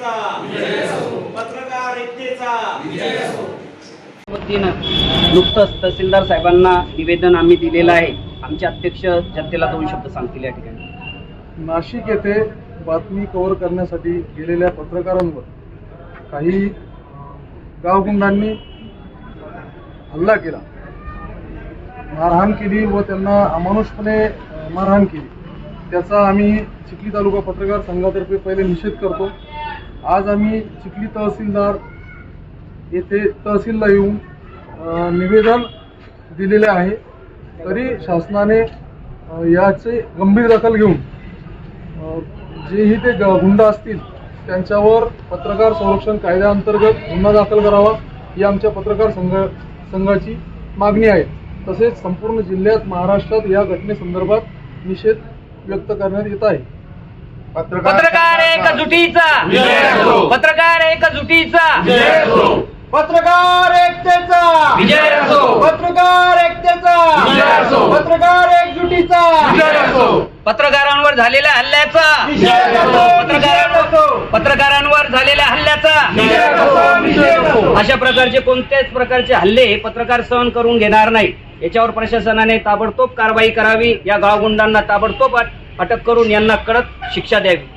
एकतेचा पत्रकार एकतेचा. वतीनं नुकतंच तहसीलदार साहेबांना निवेदन आम्ही दिलेलं आहे. आमचे अध्यक्ष जनतेला दोन शब्द सांगतील या ठिकाणी. नाशिक येथे बातमी कव्हर करण्यासाठी गेलेल्या पत्रकारांवर काही गावगुंडांनी हल्ला केला. मारहाण केली व त्यांना अमानुषपणे मारहाण केली. त्याचा आम्ही चिखली तालुका पत्रकार संघातर्फे पहिले निषेध करतो. आज आम्ही चिखली तहसीलदार येथे तहसीलला येऊन निवेदन दिलेले आहे. तरी शासनाने याचे गंभीर दखल घेऊन जेही ते ग- गुंड असतील त्यांच्यावर पत्रकार संरक्षण कायद्याअंतर्गत गुन्हा दाखल करावा ही आमच्या पत्रकार संघ संघाची मागणी आहे. तसेच संपूर्ण जिल्ह्यात महाराष्ट्रात या घटनेसंदर्भात निषेध व्यक्त करण्यात येत आहे. पत्रकार एकजुटीचा पत्रकार एकजुटीचा पत्रकार एकतेचा. विजय असो पत्रकार एकतेचा. पत्रकार एकजुटीचा पत्रकारांवर झालेल्या हल्ल्याचा. पत्रकारांवर पत्रकारांवर झालेल्या हल्ल्याचा. अशा प्रकारचे कोणत्याच प्रकारचे हल्ले हे पत्रकार सहन करून घेणार नाही याच्यावर प्रशासनाने ताबडतोब कारवाई करावी. या गावगुंडांना ताबडतोब अटक करून यांना कडक शिक्षा द्यावी.